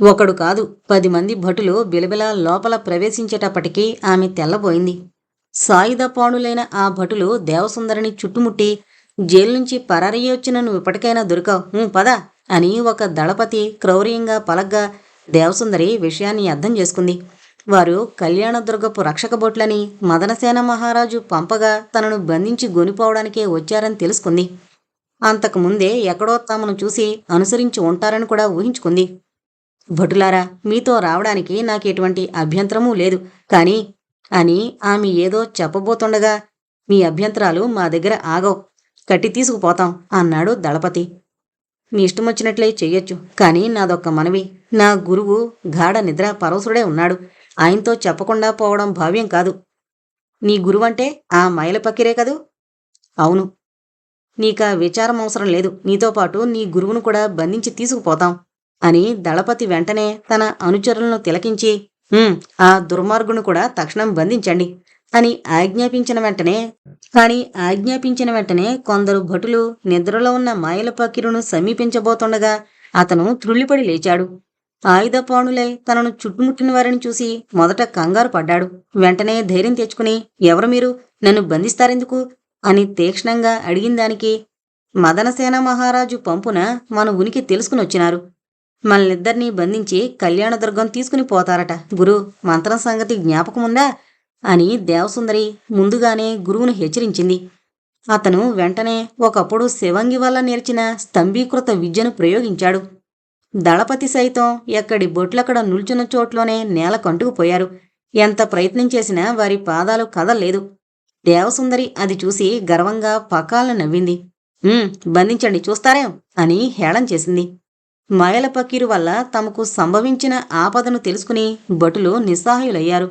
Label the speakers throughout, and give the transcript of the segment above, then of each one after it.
Speaker 1: ఒకడు కాదు. పది మంది భటులు బిలబిల లోపల ప్రవేశించేటప్పటికీ ఆమె తెల్లబోయింది. సాయుధపాణులైన ఆ భటులు దేవసుందరిని చుట్టుముట్టి జైలు నుంచి పరారయ్యొచ్చిన నువ్వు ఇప్పటికైనా దొరికావు. పద అని ఒక దళపతి క్రౌర్యంగా పలగ్గా దేవసుందరి విషయాన్ని అర్థం చేసుకుంది. వారు కళ్యాణదుర్గపు రక్షక బొట్లని మదనసేన మహారాజు పంపగా తనను బంధించి గొనిపోవడానికే వచ్చారని తెలుసుకుంది. అంతకుముందే ఎక్కడో తమను చూసి అనుసరించి ఉంటారని కూడా ఊహించుకుంది. భటులారా మీతో రావడానికి నాకు ఎటువంటి అభ్యంతరమూ లేదు. కానీ అని ఆమె ఏదో చెప్పబోతుండగా మీ అభ్యంతరాలు మా దగ్గర ఆగవు. కట్టి తీసుకుపోతాం అన్నాడు దళపతి. మీ ఇష్టం వచ్చినట్లే చెయ్యొచ్చు కానీ నాదొక్క మనవి. నా గురువు గాఢ నిద్ర పరవశుడే ఉన్నాడు. ఆయనతో చెప్పకుండా పోవడం భావ్యం కాదు. నీ గురువంటే ఆ మైల పక్కిరే కదూ? అవును. నీకా విచారం అవసరం లేదు. నీతో పాటు నీ గురువును కూడా బంధించి తీసుకుపోతాం. అని దళపతి వెంటనే తన అనుచరులను తిలకించి ఆ దుర్మార్గును కూడా తక్షణం బంధించండి అని ఆజ్ఞాపించిన వెంటనే అని ఆజ్ఞాపించిన వెంటనే కొందరు భటులు నిద్రలో ఉన్న మాయల పకిరును సమీపించబోతుండగా అతను త్రుళ్ళిపడి లేచాడు. ఆయుధపాణులై తనను చుట్టుముట్టిన వారిని చూసి మొదట కంగారు పడ్డాడు. వెంటనే ధైర్యం తెచ్చుకుని ఎవరు మీరు? నన్ను బంధిస్తారెందుకు? అని తీక్షణంగా అడిగిన దానికి మదనసేన మహారాజు పంపున మన ఉనికి తెలుసుకుని వచ్చినారు మనల్నిద్దరినీ బంధించి కళ్యాణదుర్గం తీసుకుని పోతారట. గురు మంత్రం సంగతి జ్ఞాపకముందా? అని దేవసుందరి ముందుగానే గురువును హెచ్చరించింది. అతను వెంటనే ఒకప్పుడు శివంగి వల్ల నేర్చిన స్తంభీకృత విద్యను ప్రయోగించాడు. దళపతి సైతం ఎక్కడి బొట్లక్కడ నిల్చున్న చోట్లోనే నేల కంటుకుపోయారు ఎంత ప్రయత్నం చేసినా వారి పాదాలు కదల్లేదు. దేవసుందరి అది చూసి గర్వంగా పకాలను నవ్వింది. బంధించండి చూస్తారేం? అని హేళం చేసింది. మాయల పకీరు వల్ల తమకు సంభవించిన ఆపదను తెలుసుకుని భటులు నిస్సహాయులయ్యారు.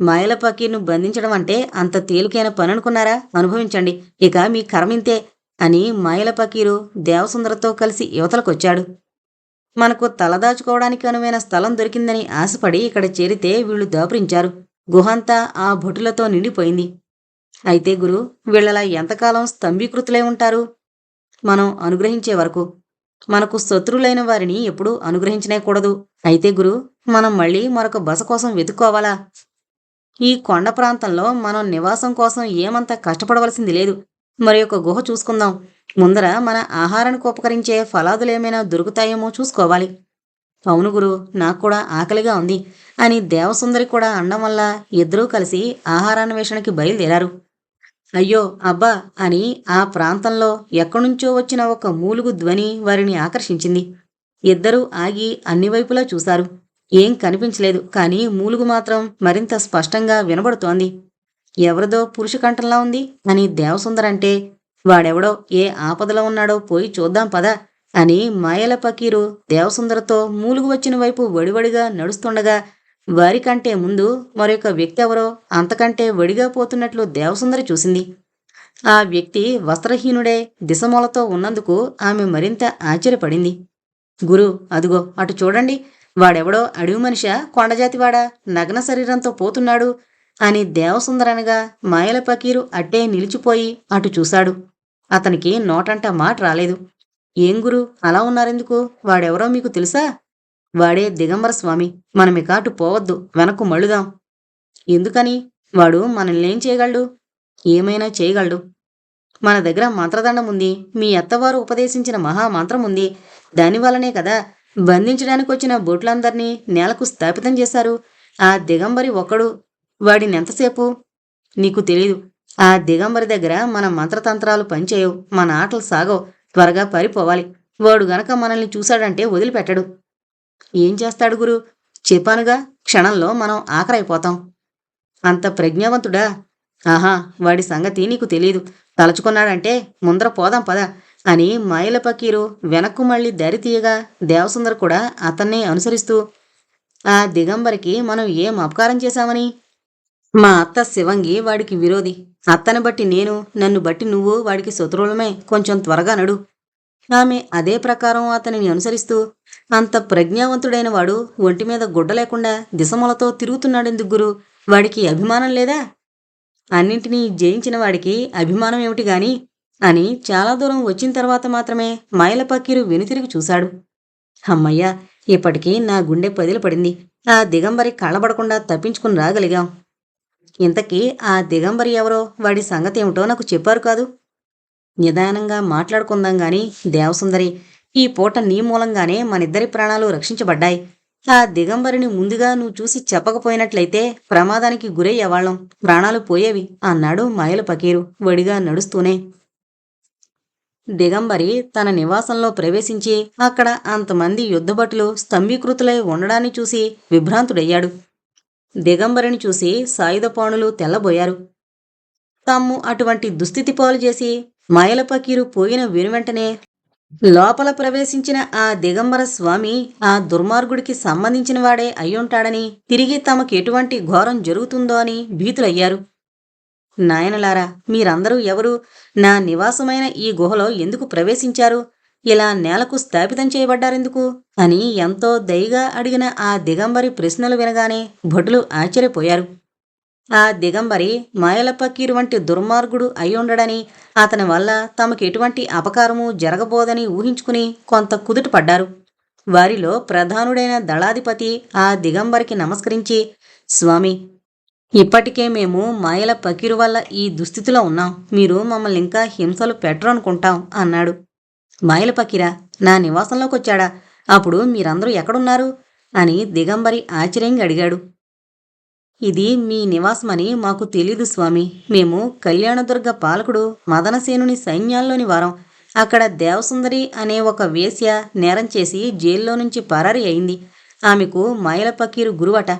Speaker 1: మాయల పకీర్ను బంధించడం అంటే అంత తేలికైన పననుకున్నారా? అనుభవించండి. ఇక మీ కర్మింతే అని మాయల పకీరు దేవసుందరతో కలిసి యువతలకొచ్చాడు. మనకు తలదాచుకోవడానికి అనువైన స్థలం దొరికిందని ఆశపడి ఇక్కడ చేరితే వీళ్ళు దాపురించారు. గుహంతా ఆ భటులతో నిండిపోయింది. అయితే గురు వీళ్ళలా ఎంతకాలం స్తంభీకృతులై ఉంటారు? మనం అనుగ్రహించే వరకు మనకు శత్రులైన వారిని ఎప్పుడూ అనుగ్రహించనే కూడదు అయితే గురు మనం మళ్ళీ మరొక బస కోసం వెతుక్కోవాలా? ఈ కొండ ప్రాంతంలో మనం నివాసం కోసం ఏమంత కష్టపడవలసింది లేదు. మరి ఒక గుహ చూసుకుందాం. ముందర మన ఆహారానికి ఉపకరించే ఫలాదులేమైనా దొరుకుతాయేమో చూసుకోవాలి. అవును గురు నాకు కూడా ఆకలిగా ఉంది అని దేవసుందరి కూడా అనడం వల్ల ఇద్దరూ కలిసి ఆహారాన్వేషణకి బయలుదేరారు. అయ్యో అబ్బా అని ఆ ప్రాంతంలో ఎక్కడ్నుంచో వచ్చిన ఒక మూలుగు ధ్వని వారిని ఆకర్షించింది. ఇద్దరూ ఆగి అన్ని వైపులా చూశారు. ఏం కనిపించలేదు కానీ మూలుగు మాత్రం మరింత స్పష్టంగా వినబడుతోంది. ఎవరిదో పురుష కంఠంలా ఉంది అని దేవసుందరంటే వాడెవడో ఏ ఆపదలో ఉన్నాడో పోయి చూద్దాం పద అని మాయల పకీరు దేవసుందరతో మూలుగు వచ్చిన వైపు వడివడిగా నడుస్తుండగా వారికంటే ముందు మరొక వ్యక్తి ఎవరో అంతకంటే వడిగా పోతున్నట్లు దేవసుందరి చూసింది. ఆ వ్యక్తి వస్త్రహీనుడే దిశమూలతో ఉన్నందుకు ఆమె మరింత ఆశ్చర్యపడింది. గురు అదుగో అటు చూడండి. వాడెవడో అడవి మనిషా కొండజాతివాడా నగ్న శరీరంతో పోతున్నాడు అని దేవసుందరనగా మాయల పకీరు అట్టే నిలిచిపోయి అటు చూశాడు. అతనికి నోటంట మాట రాలేదు. ఏం గురు అలా ఉన్నారెందుకు? వాడెవరో మీకు తెలుసా? వాడే దిగంబర స్వామి మనమికాటు పోవద్దు వెనక్కు మళ్ళుదాం. ఎందుకని? వాడు మనల్నేం చేయగలడు? ఏమైనా చేయగలడు. మన దగ్గర మంత్రదండం ఉంది మీ అత్తవారు ఉపదేశించిన మహామంత్రం ఉంది. దానివల్లనే కదా బంధించడానికి వచ్చిన బొట్లందర్నీ నేలకు స్థాపితం చేశారు. ఆ దిగంబరి ఒక్కడు వాడిని ఎంతసేపు? నీకు తెలీదు. ఆ దిగంబరి దగ్గర మన మంత్రతంత్రాలు పనిచేయవు మన ఆటలు సాగవు త్వరగా పరిపోవాలి. వాడు గనక మనల్ని చూశాడంటే వదిలిపెట్టడు. ఏం చేస్తాడు గురు? చెప్పానుగా క్షణంలో మనం ఆఖరైపోతాం అంత ప్రజ్ఞావంతుడా? ఆహా వాడి సంగతి నీకు తెలీదు. తలుచుకున్నాడంటే ముందర పోదాం పద అని మాయల పకీరు వెనక్కు మళ్ళీ దారి తీయగా దేవసుందర్ కూడా అతన్నే అనుసరిస్తూ ఆ దిగంబరికి మనం ఏం అపకారం చేశామని? మా అత్త శివంగి వాడికి విరోధి. అత్తని బట్టి నేను నన్ను బట్టి నువ్వు వాడికి శత్రువులమే. కొంచెం త్వరగా నడు. ఆమె అదే ప్రకారం అతనిని అనుసరిస్తూ అంత ప్రజ్ఞావంతుడైన వాడు ఒంటి మీద గుడ్డ లేకుండా దిశములతో తిరుగుతున్నాడెందుకు గురు? వాడికి అభిమానం లేదా? అన్నింటినీ జయించిన వాడికి అభిమానం ఏమిటి గాని? అని చాలా దూరం వచ్చిన తర్వాత మాత్రమే మైల పక్కీరు వెనుతిరిగి చూశాడు. అమ్మయ్యా ఇప్పటికీ నా గుండె పదిలి పడింది. ఆ దిగంబరి కళ్ళబడకుండా తప్పించుకుని రాగలిగాం. ఇంతకీ ఆ దిగంబరి ఎవరో? వాడి సంగతి ఏమిటో నాకు చెప్పారు కాదు. నిదానంగా మాట్లాడుకుందాం గాని దేవసుందరి ఈ పూట నీ మూలంగానే మనిద్దరి ప్రాణాలు రక్షించబడ్డాయి. ఆ దిగంబరిని ముందుగా నువ్వు చూసి చెప్పకపోయినట్లయితే ప్రమాదానికి గురయ్యేవాళ్ళం. ప్రాణాలు పోయేవి అన్నాడు మాయలు పకీరు వడిగా నడుస్తూనే. దిగంబరి తన నివాసంలో ప్రవేశించి అక్కడ అంతమంది యుద్ధభటులు స్తంభీకృతులై ఉండడాన్ని చూసి విభ్రాంతుడయ్యాడు. దిగంబరిని చూసి సాయుధపాణులు తెల్లబోయారు. తాము అటువంటి దుస్థితి పాలు చేసి మాయల పకీరు పోయిన వెనువెంటనే లోపల ప్రవేశించిన ఆ దిగంబర స్వామి ఆ దుర్మార్గుడికి సంబంధించిన వాడే అయ్యుంటాడని తిరిగి తమకు ఎటువంటి ఘోరం జరుగుతుందో అని భీతులయ్యారు. నాయనలారా మీరందరూ ఎవరు? నా నివాసమైన ఈ గుహలో ఎందుకు ప్రవేశించారు? ఇలా నేలకు స్థాపితం చేయబడ్డారెందుకు? అని ఎంతో దయగా అడిగిన ఆ దిగంబరి ప్రశ్నలు వినగానే భటులు ఆశ్చర్యపోయారు. ఆ దిగంబరి మాయల వంటి దుర్మార్గుడు అయ్యుండడని అతని వల్ల తమకు ఎటువంటి అపకారము జరగబోదని ఊహించుకుని కొంత కుదుట పడ్డారు. వారిలో ప్రధానుడైన దళాధిపతి ఆ దిగంబరికి నమస్కరించి స్వామి ఇప్పటికే మేము మాయల పకీరు వల్ల ఈ దుస్థితిలో ఉన్నాం. మీరు మమ్మల్ని ఇంకా హింసలు పెట్టరనుకుంటాం అన్నాడు. మాయల పకీరా నా నివాసంలోకి వచ్చాడా అప్పుడు మీరందరూ ఎక్కడున్నారు? అని దిగంబరి ఆశ్చర్యంగా అడిగాడు. ఇది మీ నివాసమని మాకు తెలీదు స్వామి. మేము కళ్యాణదుర్గ పాలకుడు మదనసేనుని సైన్యాల్లోని వారం. అక్కడ దేవసుందరి అనే ఒక వేశ్య నేరం చేసి జైల్లో నుంచి పరారి అయింది. ఆమెకు మాయల పకీరు గురువట.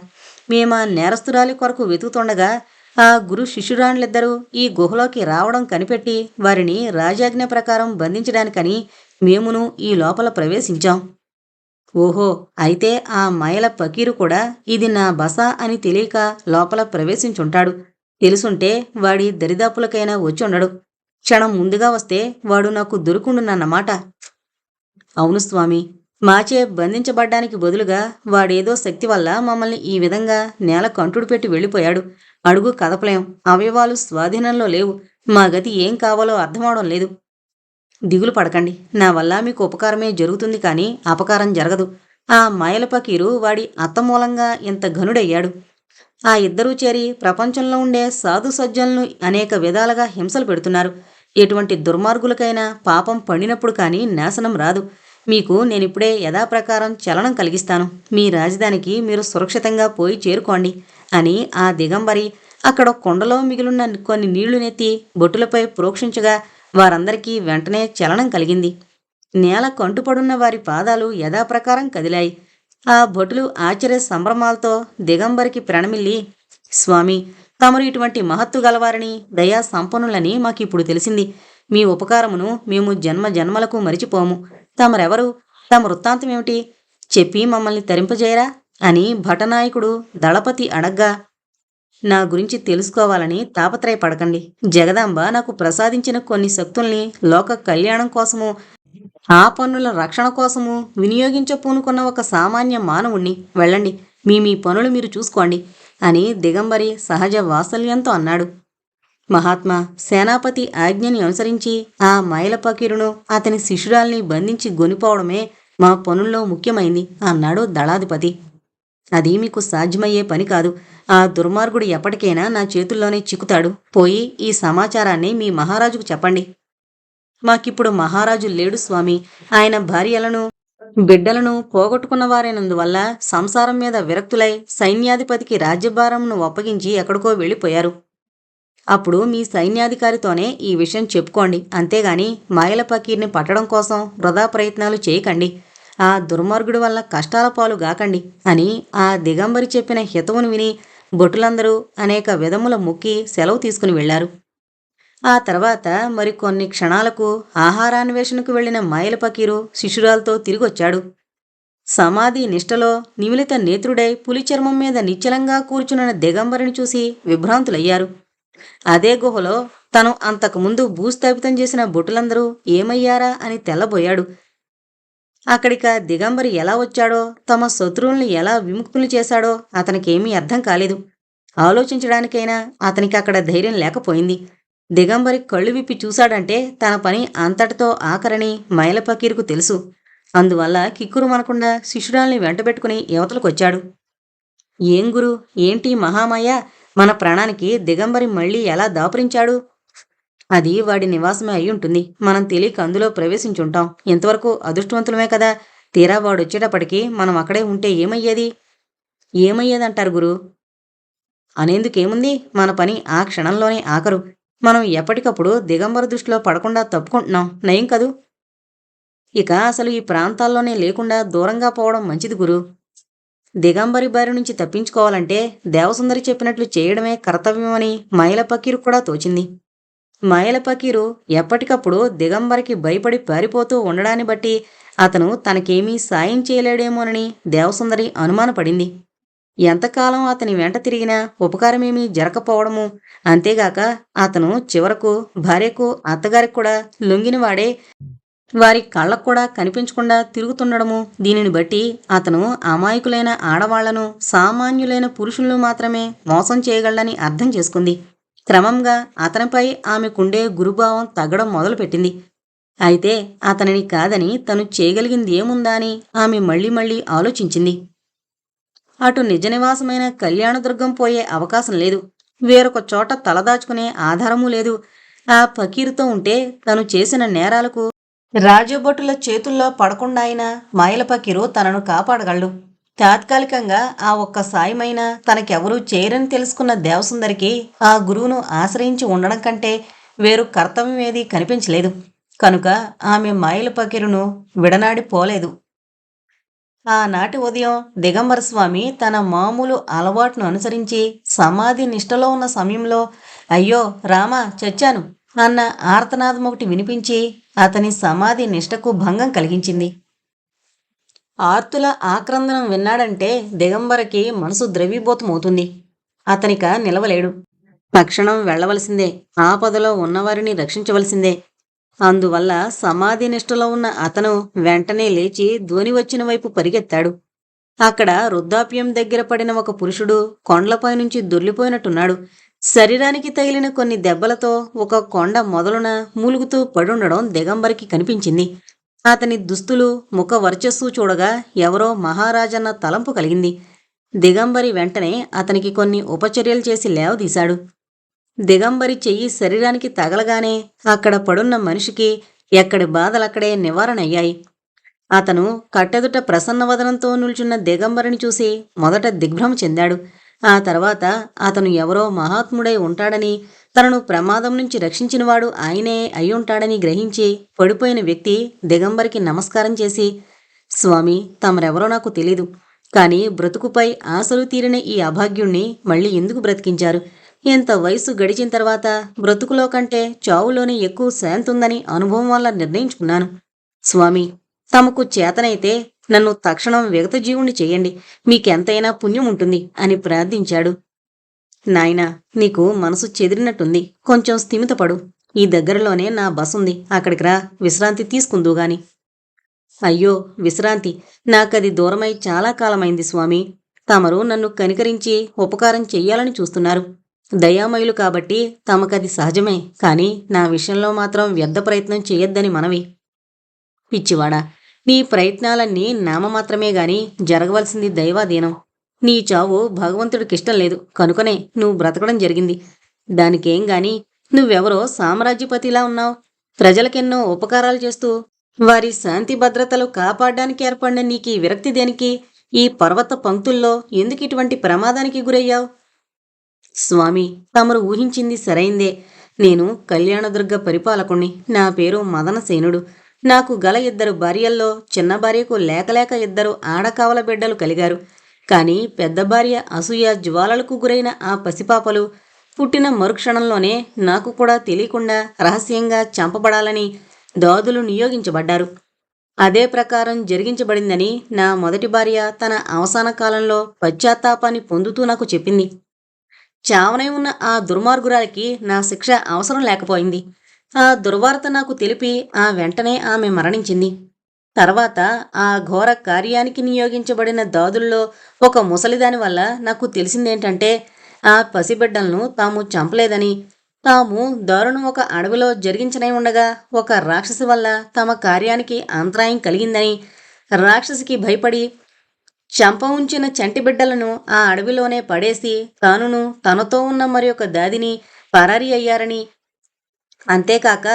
Speaker 1: మేము ఆ నేరస్తురాలి కొరకు వెతుకుతుండగా ఆ గురు శిష్యురాణులిద్దరూ ఈ గుహలోకి రావడం కనిపెట్టి వారిని రాజాజ్ఞ ప్రకారం బంధించడానికని మేమును ఈ లోపల ప్రవేశించాం. ఓహో అయితే ఆ మాయల పకీరు కూడా ఇది నా బస అని తెలియక లోపల ప్రవేశించుంటాడు. తెలుసుంటే వాడి దరిదాపులకైనా వచ్చుండడు. క్షణం ముందుగా వస్తే వాడు నాకు దొరుకుండునన్నమాట. అవును స్వామి మాచే బంధించబడ్డానికి బదులుగా వాడేదో శక్తి వల్ల మమ్మల్ని ఈ విధంగా నేల కంటుడు పెట్టి వెళ్ళిపోయాడు. అడుగు కదపలేం అవయవాలు స్వాధీనంలో లేవు. మా గతి ఏం కావాలో అర్థమవడం లేదు. దిగులు పడకండి. నా వల్ల మీకు ఉపకారమే జరుగుతుంది కానీ అపకారం జరగదు. ఆ మాయల పకీరు వాడి అత్త మూలంగా ఇంత ఘనుడయ్యాడు. ఆ ఇద్దరూ చేరి ప్రపంచంలో ఉండే సాధు సజ్జలను అనేక విధాలుగా హింసలు పెడుతున్నారు. ఎటువంటి దుర్మార్గులకైనా పాపం పండినప్పుడు కానీ నాశనం రాదు. మీకు నేనిప్పుడే యథాప్రకారం చలనం కలిగిస్తాను. మీ రాజధానికి మీరు సురక్షితంగా పోయి చేరుకోండి అని ఆ దిగంబరి అక్కడ కొండలో మిగిలిన కొన్ని నీళ్ళు నెత్తి బొట్టులపై ప్రోక్షించగా వారందరికీ వెంటనే చలనం కలిగింది. నేల కంటుపడున్న వారి పాదాలు యథాప్రకారం కదిలాయి. ఆ భటులు ఆశ్చర్య సంభ్రమాలతో దిగంబరికి ప్రణమిల్లి స్వామి తమరు ఇటువంటి మహత్తు గలవారని దయా సంపన్నులని మాకిప్పుడు తెలిసింది. మీ ఉపకారమును మేము జన్మ జన్మలకు మరిచిపోము. తమరెవరు? తమ వృత్తాంతం ఏమిటి చెప్పి మమ్మల్ని తరింపజేయరా? అని భటనాయకుడు దళపతి అడగ్గా నా గురించి తెలుసుకోవాలని తాపత్రయపడకండి. జగదాంబ నాకు ప్రసాదించిన కొన్ని శక్తుల్ని లోక కళ్యాణం కోసము ఆ పన్నుల రక్షణ కోసము వినియోగించపూనుకున్న ఒక సామాన్య మానవుణ్ణి. వెళ్ళండి మీ మీ పనులు మీరు చూసుకోండి అని దిగంబరి సహజ వాత్సల్యంతో అన్నాడు. మహాత్మా సేనాపతి ఆజ్ఞని అనుసరించి ఆ మైల పకీరును అతని శిష్యురాల్ని బంధించి గొనిపోవడమే మా పనుల్లో ముఖ్యమైంది అన్నాడు దళాధిపతి. అది మీకు సాధ్యమయ్యే పని కాదు. ఆ దుర్మార్గుడు ఎప్పటికైనా నా చేతుల్లోనే చిక్కుతాడు. పోయి ఈ సమాచారాన్ని మీ మహారాజుకు చెప్పండి. మాకిప్పుడు మహారాజు లేడు స్వామి. ఆయన భార్యలను బిడ్డలను పోగొట్టుకున్నవారైనందువల్ల సంసారం మీద విరక్తులై సైన్యాధిపతికి రాజ్యభారంను ఒప్పగించి ఎక్కడికో వెళ్ళిపోయారు. అప్పుడు మీ సైన్యాధికారితోనే ఈ విషయం చెప్పుకోండి. అంతేగాని మాయల పకీర్ని పట్టడం కోసం వృధా ప్రయత్నాలు చేయకండి. ఆ దుర్మార్గుడి వల్ల కష్టాల పాలు గాకండి అని ఆ దిగంబరి చెప్పిన హితవును విని భటులందరూ అనేక విధముల మొక్కి సెలవు తీసుకుని వెళ్ళారు ఆ తర్వాత మరికొన్ని క్షణాలకు ఆహారాన్వేషణకు వెళ్ళిన మాయల పకీరు శిశురాలతో తిరిగొచ్చాడు. సమాధి నిష్టలో నిమిలిత నేత్రుడై పులి చర్మం మీద నిశ్చలంగా కూర్చున్న దిగంబరిని చూసి విభ్రాంతులయ్యారు. అదే గుహలో తను అంతకుముందు భూస్థాపితం చేసిన బొట్టులందరూ ఏమయ్యారా అని తెల్లబోయాడు. అక్కడిక దిగంబరి ఎలా వచ్చాడో తమ శత్రువుల్ని ఎలా విముక్తులు చేశాడో అతనికేమీ అర్థం కాలేదు. ఆలోచించడానికైనా అతనికి అక్కడ ధైర్యం లేకపోయింది. దిగంబరి కళ్ళు విప్పి చూశాడంటే తన పని అంతటితో ఆఖరని మైలపకీరుకు తెలుసు. అందువల్ల కిక్కురు మనకుండా శిష్యురాల్ని వెంటబెట్టుకుని యువతలకొచ్చాడు ఏం గురు? ఏంటి మహామయ్య మన ప్రాణానికి దిగంబరి మళ్ళీ ఎలా దాపురించాడు? అది వాడి నివాసమే అయి ఉంటుంది. మనం తెలియక అందులో ప్రవేశించుంటాం. ఇంతవరకు అదృష్టవంతులమే కదా? తీరా వాడు వచ్చేటప్పటికి మనం అక్కడే ఉంటే ఏమయ్యేది? ఏమయ్యేదంటారు గురు? అనేందుకేముంది? మన పని ఆ క్షణంలోనే ఆఖరు. మనం ఎప్పటికప్పుడు దిగంబర దృష్టిలో పడకుండా తప్పుకుంటున్నాం. నయం కదూ? ఇక అసలు ఈ ప్రాంతాల్లోనే లేకుండా దూరంగా పోవడం మంచిది గురు. దిగంబరి బారి నుంచి తప్పించుకోవాలంటే దేవసుందరి చెప్పినట్లు చేయడమే కర్తవ్యమని మైల పకీరు కూడా తోచింది. మైల పకీరు ఎప్పటికప్పుడు దిగంబరికి భయపడి పారిపోతూ ఉండడాన్ని బట్టి అతను తనకేమీ సాయం చేయలేడేమోనని దేవసుందరి అనుమానపడింది. ఎంతకాలం అతని వెంట తిరిగినా ఉపకారమేమీ జరగకపోవడము. అంతేగాక అతను చివరకు భార్యకు అత్తగారికి కూడా లొంగినవాడే వారి కళ్ళకు కూడా కనిపించకుండా తిరుగుతుండడము. దీనిని బట్టి అతను అమాయకులైన ఆడవాళ్ళను సామాన్యులైన పురుషులను మాత్రమే మోసం చేయగలడని అర్థం చేసుకుంది. క్రమంగా అతనిపై ఆమెకుండే గురుభావం తగ్గడం మొదలుపెట్టింది. అయితే అతనిని కాదని తను చేయగలిగింది ఏముందా అని ఆమె మళ్ళీ మళ్ళీ ఆలోచించింది. అటు నిజ నివాసమైన కళ్యాణదుర్గం పోయే అవకాశం లేదు. వేరొక చోట తలదాచుకునే ఆధారమూ లేదు. ఆ ఫకీర్తో ఉంటే తను చేసిన నేరాలకు రాజభటుల చేతుల్లో పడకుండా అయినా మాయల ఫకీరు తనను కాపాడగలడు. తాత్కాలికంగా ఆ ఒక్క సాయమైన తనకెవరూ చేయరని తెలుసుకున్న దేవసుందరికి ఆ గురువును ఆశ్రయించి ఉండడం కంటే వేరు కర్తవ్యం ఏదీ కనిపించలేదు. కనుక ఆమె మాయల పకిరును విడనాడి పోలేదు ఆనాటి ఉదయం దిగంబర స్వామి తన మామూలు అలవాటును అనుసరించి సమాధి నిష్టలో ఉన్న సమయంలో అయ్యో రామా చచ్చాను అన్న ఆర్తనాదం ఒకటి వినిపించి అతని సమాధి నిష్టకు భంగం కలిగించింది. ఆర్తుల ఆక్రందనం విన్నాడంటే దిగంబరకి మనసు ద్రవీభూతమవుతుంది. అతనిక నిలవలేడు. తక్షణం వెళ్ళవలసిందే. ఆపదలో ఉన్నవారిని రక్షించవలసిందే. అందువల్ల సమాధి నిష్ఠలో ఉన్న అతను వెంటనే లేచి ధ్వని వచ్చిన వైపు పరిగెత్తాడు. అక్కడ వృద్ధాప్యం దగ్గర పడిన ఒక పురుషుడు కొండలపై నుంచి దొర్లిపోయినట్టున్నాడు. శరీరానికి తగిలిన కొన్ని దెబ్బలతో ఒక కొండ మొదలున మూలుగుతూ పడుండడం దిగంబరికి కనిపించింది. అతని దుస్తులు ముఖ వర్చస్సు చూడగా ఎవరో మహారాజన్న తలంపు కలిగింది. దిగంబరి వెంటనే అతనికి కొన్ని ఉపచర్యలు చేసి లేవదీశాడు. దిగంబరి చెయ్యి శరీరానికి తగలగానే అక్కడ పడున్న మనిషికి ఎక్కడి బాధలక్కడే నివారణ అయ్యాయి అతను కట్టెదుట ప్రసన్నవదనంతో నిల్చున్న దిగంబరిని చూసి మొదట దిగ్భ్రమ చెందాడు. ఆ తర్వాత అతను ఎవరో మహాత్ముడై ఉంటాడని తనను ప్రమాదం నుంచి రక్షించినవాడు ఆయనే అయి ఉంటాడని గ్రహించి పడిపోయిన వ్యక్తి దిగంబరికి నమస్కారం చేసి స్వామి తమరెవరో నాకు తెలీదు. కానీ బ్రతుకుపై ఆశలు తీరిన ఈ అభాగ్యుణ్ణి మళ్ళీ ఎందుకు బ్రతికించారు? ఇంత వయసు గడిచిన తర్వాత బ్రతుకులో కంటే చావులోనే ఎక్కువ శాంతి ఉందని అనుభవం వల్ల నిర్ణయించుకున్నాను. స్వామి తమకు చేతనైతే నన్ను తక్షణం విగత చేయండి. మీకెంతైనా పుణ్యం ఉంటుంది అని ప్రార్థించాడు. నాయనా నీకు మనసు చెదిరినట్టుంది. కొంచెం స్థిమితపడు. ఈ దగ్గరలోనే నా బస్ ఉంది. అక్కడికి రా. విశ్రాంతి తీసుకుందు గాని. అయ్యో విశ్రాంతి. నాకది దూరమై చాలా కాలమైంది స్వామి. తమరు నన్ను కనికరించి ఉపకారం చెయ్యాలని చూస్తున్నారు. దయామయులు కాబట్టి తమకది సహజమే. కానీ నా విషయంలో మాత్రం వ్యర్థ ప్రయత్నం చేయొద్దని మనవి. పిచ్చివాడా నీ ప్రయత్నాలన్నీ నామమాత్రమే గాని జరగవలసింది దైవాధీనం. నీ చావు భగవంతుడికి ఇష్టం లేదు. కనుకనే నువ్వు బ్రతకడం జరిగింది. దానికేం గాని నువ్వెవరో సామ్రాజ్యపతిలా ఉన్నావు. ప్రజలకెన్నో ఉపకారాలు చేస్తూ వారి శాంతి భద్రతలు కాపాడడానికి ఏర్పడిన నీకు ఈ విరక్తి దేనికి? ఈ పర్వత పంక్తుల్లో ఎందుకు ఇటువంటి ప్రమాదానికి గురయ్యావు? స్వామి తమరు ఊహించింది సరైందే. నేను కళ్యాణదుర్గ పరిపాలకుణ్ణి. నా పేరు మదనసేనుడు నాకు గల ఇద్దరు భార్యల్లో చిన్న భార్యకు లేకలేక ఇద్దరు ఆడకావల బిడ్డలు కలిగారు. కానీ పెద్ద భార్య అసూయ జ్వాలలకు గురైన ఆ పసిపాపలు పుట్టిన మరుక్షణంలోనే నాకు కూడా తెలియకుండా రహస్యంగా చంపబడాలని దాదులు నియోగించబడ్డారు. అదే ప్రకారం జరిగించబడిందని నా మొదటి భార్య తన అవసాన కాలంలో పశ్చాత్తాపాన్ని పొందుతూ నాకు చెప్పింది. చావనై ఉన్న ఆ దుర్మార్గురాలకి నా శిక్ష అవసరం లేకపోయింది. ఆ దుర్వార్త నాకు తెలిపి ఆ వెంటనే ఆమె మరణించింది. తర్వాత ఆ ఘోర కార్యానికి నియోగించబడిన దాదుల్లో ఒక ముసలిదాని వల్ల నాకు తెలిసిందేంటంటే ఆ పసిబిడ్డలను తాము చంపలేదని. తాము దారుణం ఒక అడవిలో జరిగించనై ఉండగా ఒక రాక్షసి వల్ల తమ కార్యానికి అంతరాయం కలిగిందని. రాక్షసికి భయపడి చంప ఉంచిన చంటి బిడ్డలను ఆ అడవిలోనే పడేసి తానును తనతో ఉన్న మరి ఒక దాదిని పరారీ అయ్యారని. అంతేకాక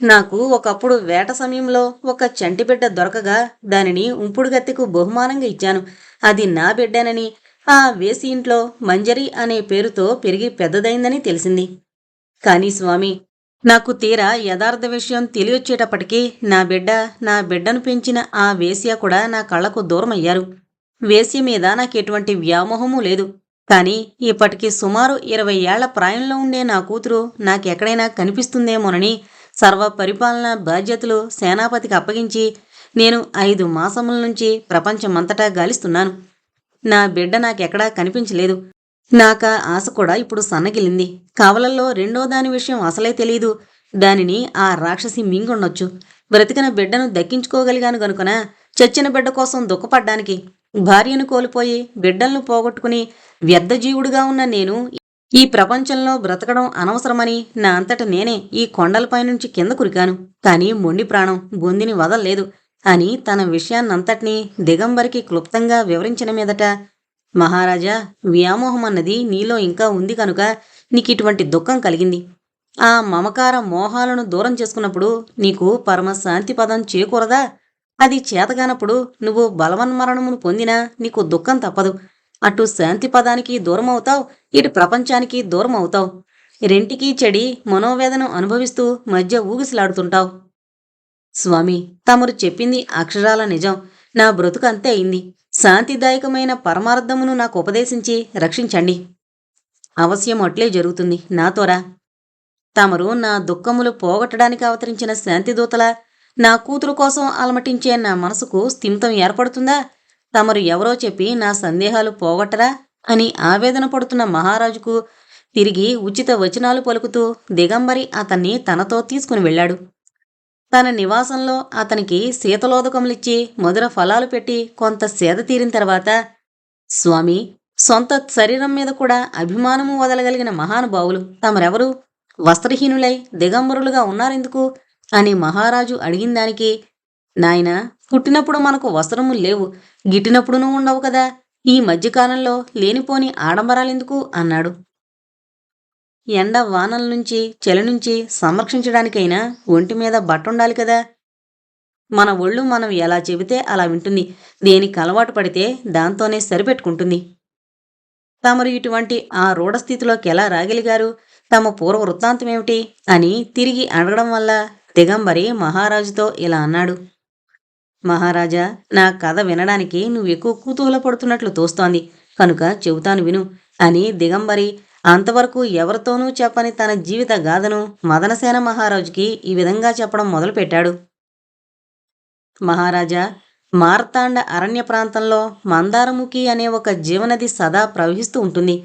Speaker 1: నాకు ఒకప్పుడు వేట సమయంలో ఒక చంటి బిడ్డ దొరకగా దానిని ఉంపుడుగత్తెకు బహుమానంగా ఇచ్చాను. అది నా బిడ్డనని ఆ వేసి ఇంట్లో మంజరి అనే పేరుతో పెరిగి పెద్దదైందని తెలిసింది. కానీ స్వామి నాకు తీరా యథార్థ విషయం తెలియొచ్చేటప్పటికీ నా బిడ్డ నా బిడ్డను పెంచిన ఆ వేశ్య కూడా నా కళ్ళకు దూరమయ్యారు. వేశ్య మీద నాకు ఎటువంటి వ్యామోహమూ లేదు. కానీ ఇప్పటికీ సుమారు ఇరవై ఏళ్ళ ప్రాయంలో ఉండే నా కూతురు నాకెక్కడైనా కనిపిస్తుందేమోనని సర్వ పరిపాలన బాధ్యతలు సేనాపతికి అప్పగించి నేను ఐదు మాసముల నుంచి ప్రపంచమంతటా గాలిస్తున్నాను. నా బిడ్డ నాకెక్కడా కనిపించలేదు. నాక ఆశ కూడా ఇప్పుడు సన్నగిలింది. కవలల్లో రెండో దాని విషయం అసలే తెలియదు దానిని ఆ రాక్షసి మింగుండొచ్చు. బ్రతికిన బిడ్డను దక్కించుకోగలిగాను గనుకన చచ్చిన బిడ్డ కోసం దుఃఖపడ్డానికి భార్యను కోల్పోయి బిడ్డలను పోగొట్టుకుని వ్యర్థజీవుడుగా ఉన్న నేను ఈ ప్రపంచంలో బ్రతకడం అనవసరమని నా అంతట నేనే ఈ కొండలపై నుంచి కింద కురికాను. కానీ మొండి ప్రాణం బొందిని వదల్లేదు అని తన విషయాన్నంతటినీ దిగంబరికి క్లుప్తంగా వివరించిన మీదట మహారాజా వ్యామోహం అన్నది నీలో ఇంకా ఉంది కనుక నీకు ఇటువంటి దుఃఖం కలిగింది. ఆ మమకార మోహాలను దూరం చేసుకున్నప్పుడు నీకు పరమశాంతి పదం చేకూరదా? అది చేతగానప్పుడు నువ్వు బలవన్మరణమును పొందినా నీకు దుఃఖం తప్పదు. అటు శాంతి పదానికి దూరం అవుతావు ఇటు ప్రపంచానికి దూరం అవుతావు రెంటికి చెడి మనోవేదన అనుభవిస్తూ మధ్య ఊగిసలాడుతుంటావు. స్వామి తమరు చెప్పింది అక్షరాల నిజం. నా బ్రతుకు అంతే అయింది. శాంతిదాయకమైన పరమార్థమును నాకు ఉపదేశించి రక్షించండి. అవశ్యం అట్లే జరుగుతుంది నాతోరా తమరు నా దుఃఖములు పోగొట్టడానికి అవతరించిన శాంతిదూతల నా కూతురు కోసం అలమటించే నా మనసుకు స్థిమితం ఏర్పడుతుందా? తమరు ఎవరో చెప్పి నా సందేహాలు పోగొట్టరా అని ఆవేదన పడుతున్న మహారాజుకు తిరిగి ఉచిత వచనాలు పలుకుతూ దిగంబరి అతన్ని తనతో తీసుకుని వెళ్ళాడు. తన నివాసంలో అతనికి శీతలోదకములిచ్చి మధుర ఫలాలు పెట్టి కొంత సేద తీరిన తర్వాత స్వామి సొంత శరీరం మీద కూడా అభిమానము వదలగలిగిన మహానుభావులు తమరెవరు? వస్త్రహీనులై దిగంబరులుగా ఉన్నారెందుకు? అని మహారాజు అడిగిన దానికి నాయన పుట్టినప్పుడు మనకు వస్త్రములు లేవు. గిట్టినప్పుడునూ ఉండవు కదా. ఈ మధ్యకాలంలో లేనిపోని ఆడంబరాలెందుకు అన్నాడు. ఎండ వానల నుంచి చెల నుంచి సంరక్షించడానికైనా ఒంటి మీద బట్ట ఉండాలి కదా. మన ఒళ్ళు మనం ఎలా చెబితే అలా వింటుంది. దేనికి అలవాటు పడితే దాంతోనే సరిపెట్టుకుంటుంది. తమరు ఇటువంటి ఆ రూఢస్థితిలోకి ఎలా రాగలిగారు? తమ పూర్వ వృత్తాంతం ఏమిటి అని తిరిగి అడగడం వల్ల దిగంబరి మహారాజుతో ఇలా అన్నాడు. మహారాజా నా కథ వినడానికి నువ్వు ఎక్కువ కుతూహలపడుతున్నట్లు తోస్తోంది. కనుక చెబుతాను విను. అని దిగంబరి అంతవరకు ఎవరితోనూ చెప్పని తన జీవిత గాథను మదనసేన మహారాజుకి ఈ విధంగా చెప్పడం మొదలుపెట్టాడు. మహారాజా మార్తాండ అరణ్య ప్రాంతంలో మందారముఖి అనే ఒక జీవనది సదా ప్రవహిస్తూ ఉంటుంది.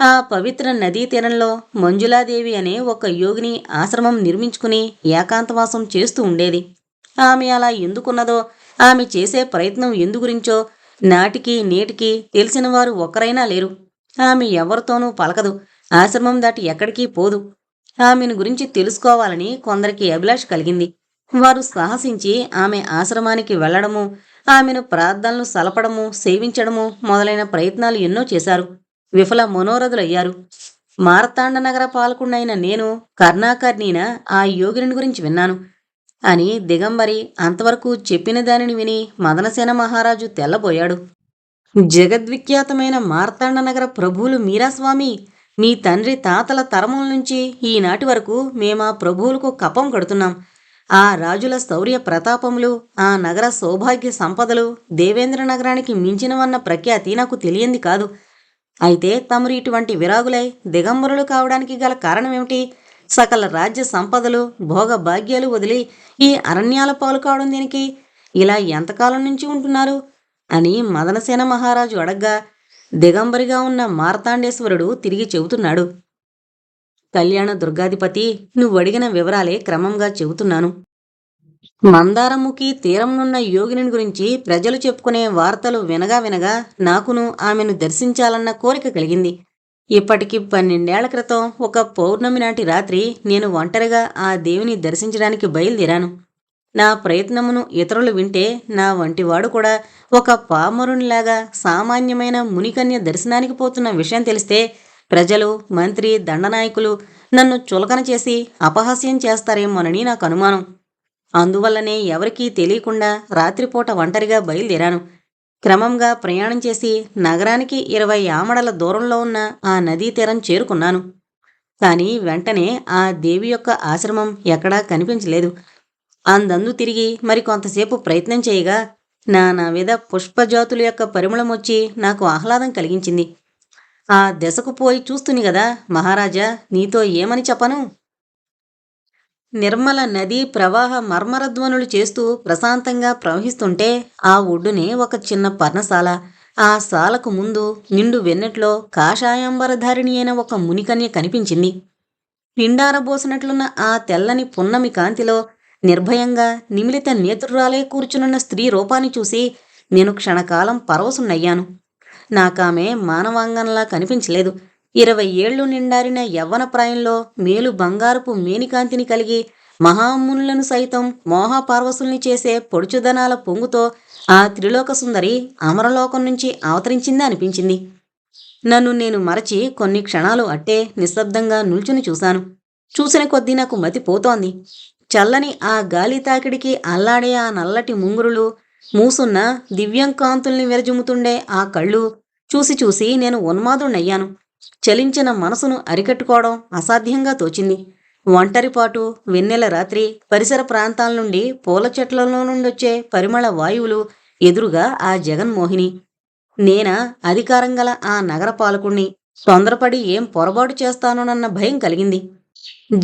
Speaker 1: ఆ పవిత్ర నదీ తీరంలో మంజులాదేవి అనే ఒక యోగిని ఆశ్రమం నిర్మించుకుని ఏకాంతవాసం చేస్తూ ఉండేది. ఆమె అలా ఎందుకున్నదో? ఆమె చేసే ప్రయత్నం ఎందు గురించో నాటికి నేటికి తెలిసిన వారు ఒక్కరైనా లేరు. ఆమె ఎవరితోనూ పలకదు. ఆశ్రమం దాటి ఎక్కడికి పోదు. ఆమెను గురించి తెలుసుకోవాలని కొందరికి అభిలాష కలిగింది. వారు సాహసించి ఆమె ఆశ్రమానికి వెళ్ళడము ఆమెను ప్రార్థనలు సలపడము సేవించడము మొదలైన ప్రయత్నాలు ఎన్నో చేశారు. విఫల మనోరథులయ్యారు. మార్తాండ నగర పాలకుండైన నేను కర్ణాకర్ణీన ఆ యోగిని గురించి విన్నాను. అని దిగంబరి అంతవరకు చెప్పిన దానిని విని మదనసేన మహారాజు తెల్లబోయాడు. జగద్విఖ్యాతమైన మార్తాండ నగర ప్రభువులు మీరాస్వామి మీ తండ్రి తాతల తరముల నుంచి ఈనాటి వరకు మేమా ప్రభువులకు కపం కడుతున్నాం. ఆ రాజుల శౌర్య ప్రతాపములు ఆ నగర సౌభాగ్య సంపదలు దేవేంద్ర నగరానికి మించినవన్న ప్రఖ్యాతి నాకు తెలియంది కాదు. అయితే తమరు ఇటువంటి విరాగులై దిగంబరులు కావడానికి గల కారణమేమిటి సకల రాజ్య సంపదలు భోగ భాగ్యాలు వదిలి ఈ అరణ్యాల పాలు కావడం దీనికి? ఇలా ఎంతకాలం నుంచి ఉంటున్నారు? అని మదనసేన మహారాజు అడగ్గా దిగంబరిగా ఉన్న మార్తాండేశ్వరుడు తిరిగి చెబుతున్నాడు. కళ్యాణ దుర్గాధిపతి నువ్వు అడిగిన వివరాలే క్రమంగా చెబుతున్నాను. మందారముఖి తీరంనున్న యోగిని గురించి ప్రజలు చెప్పుకునే వార్తలు వినగా వినగా నాకును ఆమెను దర్శించాలన్న కోరిక కలిగింది. ఇప్పటికి పన్నెండేళ్ళ క్రితం ఒక పౌర్ణమి నాటి రాత్రి నేను ఒంటరిగా ఆ దేవిని దర్శించడానికి బయలుదేరాను. నా ప్రయత్నమును ఇతరులు వింటే నా వంటివాడు కూడా ఒక పామరునిలాగా సామాన్యమైన మునికన్య దర్శనానికి పోతున్న విషయం తెలిస్తే ప్రజలు మంత్రి దండనాయకులు నన్ను చులకన చేసి అపహాస్యం చేస్తారేమోనని నాకు అనుమానం. అందువల్లనే ఎవరికీ తెలియకుండా రాత్రిపూట ఒంటరిగా బయలుదేరాను. క్రమంగా ప్రయాణం చేసి నగరానికి ఇరవై ఆమడల దూరంలో ఉన్న ఆ నదీ తీరం చేరుకున్నాను. కానీ వెంటనే ఆ దేవి యొక్క ఆశ్రమం ఎక్కడా కనిపించలేదు. అందందు తిరిగి మరి కొంతసేపు ప్రయత్నం చేయగా నా నా మీద పుష్పజాతుల యొక్క పరిమళం వచ్చి నాకు ఆహ్లాదం కలిగించింది. ఆ దశకు పోయి చూస్తుని గదా మహారాజా నీతో ఏమని చెప్పను? నిర్మల నదీ ప్రవాహ మర్మరధ్వనులు చేస్తూ ప్రశాంతంగా ప్రవహిస్తుంటే ఆ ఒడ్డునే ఒక చిన్న పర్ణశాల. ఆ శాలకు ముందు నిండు వెన్నెట్లో కాషాయాంబరధారిణి అయిన ఒక మునికన్య కనిపించింది. పిండారబోసినట్లున్న ఆ తెల్లని పున్నమి కాంతిలో నిర్భయంగా నిమిలిత నేత్రురాలే కూర్చునున్న స్త్రీ రూపాన్ని చూసి నేను క్షణకాలం పరవశున్నయ్యాను నాకామె మానవాంగంలా కనిపించలేదు. ఇరవై ఏళ్ళు నిండారిన యవ్వన ప్రాయంలో మేలు బంగారపు మేనికాంతిని కలిగి మహామునులను సైతం మోహపార్వసుల్ని చేసే పొడుచుదనాల పొంగుతో ఆ త్రిలోక సుందరి అమరలోకం నుంచి అవతరించిందే అనిపించింది. నన్ను నేను మరచి కొన్ని క్షణాలు అట్టే నిశ్శబ్దంగా నిల్చుని చూశాను. చూసిన కొద్దీ నాకు మతి పోతోంది. చల్లని ఆ గాలి తాకిడికి అల్లాడే ఆ నల్లటి ముంగురులు మూసున్న దివ్యంకాంతుల్ని విరజుముతుండే ఆ కళ్ళు చూసి చూసి నేను ఉన్మాదుణ్ణయ్యాను. చలించిన మనసును అరికట్టుకోవడం అసాధ్యంగా తోచింది. ఒంటరిపాటు వెన్నెల రాత్రి పరిసర ప్రాంతాల నుండి పూల చెట్లలో నుండి వచ్చే పరిమళ వాయువులు ఎదురుగా ఆ జగన్మోహిని నేనా అధికారం గల ఆ నగర పాలకుణ్ణి తొందరపడి ఏం పొరపాటు చేస్తానోనన్న భయం కలిగింది.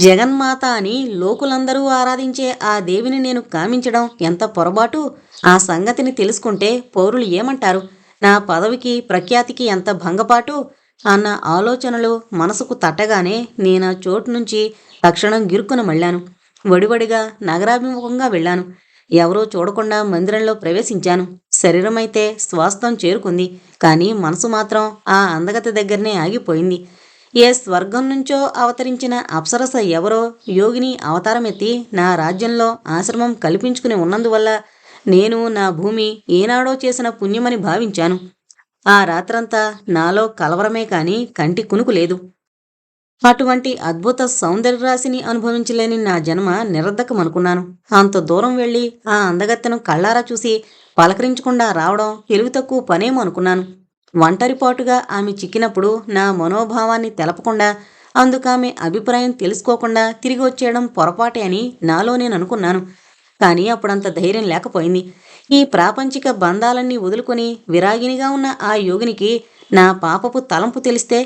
Speaker 1: జగన్మాత అని లోకులందరూ ఆరాధించే ఆ దేవిని నేను కామించడం ఎంత పొరపాటు? ఆ సంగతిని తెలుసుకుంటే పౌరులు ఏమంటారు? నా పదవికి ప్రఖ్యాతికి ఎంత భంగపాటు? అన్న ఆలోచనలు మనసుకు తట్టగానే నేను ఆ చోటు నుంచి తక్షణం గిరుక్కున మళ్ళాను. వడివడిగా నగరాభిముఖంగా వెళ్ళాను. ఎవరో చూడకుండా మందిరంలో ప్రవేశించాను. శరీరమైతే స్వాస్థం చేరుకుంది. కానీ మనసు మాత్రం ఆ అందగతి దగ్గరనే ఆగిపోయింది. ఏ స్వర్గం నుంచో అవతరించిన అప్సరస ఎవరో యోగిని అవతారమెత్తి నా రాజ్యంలో ఆశ్రమం కల్పించుకుని ఉన్నందువల్ల నేను నా భూమి ఏనాడో చేసిన పుణ్యమని భావించాను. ఆ రాత్రంతా నాలో కలవరమే కాని కంటి కునుకు లేదు. అటువంటి అద్భుత సౌందర్యరాశిని అనుభవించలేని నా జన్మ నిరర్ధకమనుకున్నాను. అంత దూరం వెళ్ళి ఆ అందగత్తెను కళ్ళారా చూసి పలకరించకుండా రావడం తెలివి తక్కువ పనేమో అనుకున్నాను. ఒంటరిపాటుగా ఆమె చిక్కినప్పుడు నా మనోభావాన్ని తెలపకుండా అందుకామె అభిప్రాయం తెలుసుకోకుండా తిరిగి వచ్చేయడం పొరపాటే అని నాలో నేను అనుకున్నాను. కానీ అప్పుడంత ధైర్యం లేకపోయింది. ఈ ప్రాపంచిక బంధాలన్నీ వదులుకొని విరాగినిగా ఉన్న ఆ యోగినికి నా పాపపు తలంపు తెలిస్తే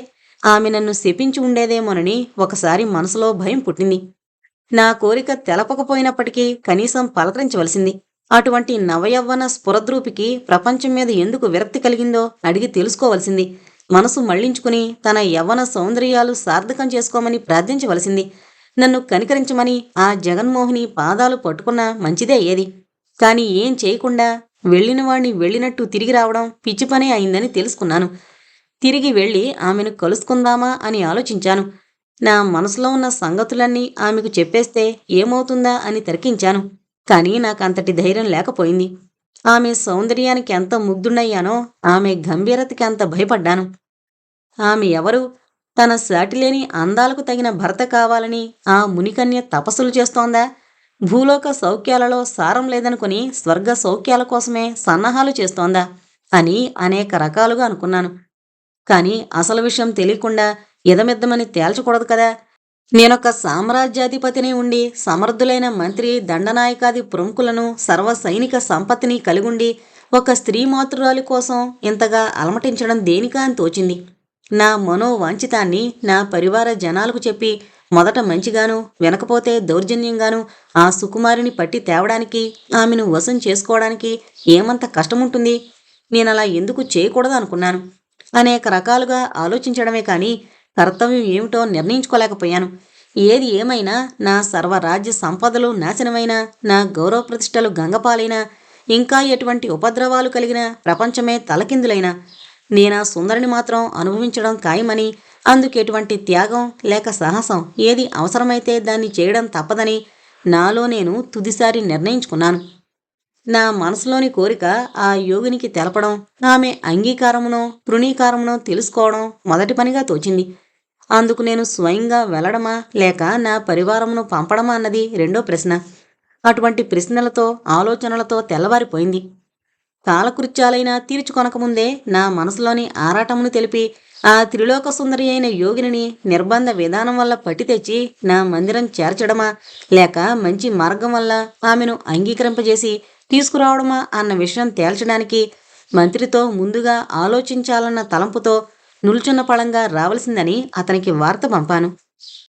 Speaker 1: ఆమె నన్ను శపించి ఉండేదేమోనని ఒకసారి మనసులో భయం పుట్టింది. నా కోరిక తెలపకపోయినప్పటికీ కనీసం పలకరించవలసింది. అటువంటి నవయవ్వన స్ఫురద్రూపికి ప్రపంచం మీద ఎందుకు విరక్తి కలిగిందో అడిగి తెలుసుకోవలసింది. మనసు మళ్ళించుకుని తన యవ్వన సౌందర్యాలు సార్థకం చేసుకోమని ప్రార్థించవలసింది. నన్ను కనికరించమని ఆ జగన్మోహిని పాదాలు పట్టుకున్నా మంచిదే ఏది? కాని ఏం చేయకుండా వెళ్ళిన వాణ్ణి వెళ్ళినట్టు తిరిగి రావడం పిచ్చి పనే అయిందని తెలుసుకున్నాను. తిరిగి వెళ్ళి ఆమెను కలుసుకుందామా అని ఆలోచించాను. నా మనసులో ఉన్న సంగతులన్నీ ఆమెకు చెప్పేస్తే ఏమవుతుందా అని తర్కించాను. కానీ నాకంతటి ధైర్యం లేకపోయింది. ఆమె సౌందర్యానికి ఎంత ముగ్ధుడయ్యానో ఆమె గంభీరతకి అంత భయపడ్డాను. ఆమె ఎవరు? తన సాటిలేని అందాలకు తగిన భర్త కావాలని ఆ మునికన్య తపస్సులు చేస్తోందా? భూలోక సౌఖ్యాలలో సారం లేదనుకుని స్వర్గ సౌఖ్యాల కోసమే సన్నాహాలు చేస్తోందా అని అనేక రకాలుగా అనుకున్నాను. కానీ అసలు విషయం తెలియకుండా ఎదమెద్దమని తేల్చకూడదు కదా. నేనొక సామ్రాజ్యాధిపతిని ఉండి సమర్థులైన మంత్రి దండనాయకాది ప్రముఖులను సర్వ సైనిక సంపత్తిని కలిగుండి ఒక స్త్రీ మాతృరాలి కోసం ఇంతగా అలమటించడం దేనికా అని తోచింది. నా మనోవాంఛితాన్ని నా పరివార జనాలకు చెప్పి మొదట మంచిగాను వెనకపోతే దౌర్జన్యంగాను ఆ సుకుమారిని పట్టి తేవడానికి ఆమెను వశం చేసుకోవడానికి ఏమంత కష్టముంటుంది? నేనలా ఎందుకు చేయకూడదు అనుకున్నాను. అనేక రకాలుగా ఆలోచించడమే కానీ కర్తవ్యం ఏమిటో నిర్ణయించుకోలేకపోయాను. ఏది ఏమైనా నా సర్వరాజ్య సంపదలు నాశనమైనా నా గౌరవ ప్రతిష్టలు గంగపాలైనా ఇంకా ఎటువంటి ఉపద్రవాలు కలిగిన ప్రపంచమే తలకిందులైనా నేనా సుందరిని మాత్రం అనుభవించడం ఖాయమని అందుకు ఎటువంటి త్యాగం లేక సాహసం ఏది అవసరమైతే దాన్ని చేయడం తప్పదని నాలో నేను తుదిసారి నిర్ణయించుకున్నాను. నా మనసులోని కోరిక ఆ యోగినికి తెలపడం ఆమె అంగీకారమునో తృణీకారమునో తెలుసుకోవడం మొదటి పనిగా తోచింది. అందుకు నేను స్వయంగా వెళ్ళడమా లేక నా పరివారమును పంపడమా అన్నది రెండో ప్రశ్న. అటువంటి ప్రశ్నలతో ఆలోచనలతో తెల్లవారిపోయింది. కాలకృత్యాలైనా తీర్చుకొనకముందే నా మనసులోని ఆరాటమును తెలిపి ఆ త్రిలోక సుందరి అయిన యోగిని నిర్బంధ విధానం వల్ల పట్టి తెచ్చి నా మందిరం చేర్చడమా? లేక మంచి మార్గం వల్ల ఆమెను అంగీకరింపజేసి తీసుకురావడమా అన్న విషయం తేల్చడానికి మంత్రితో ముందుగా ఆలోచించాలన్న తలంపుతో నుల్చున్న పళంగా రావలసిందని అతనికి వార్త పంపాను.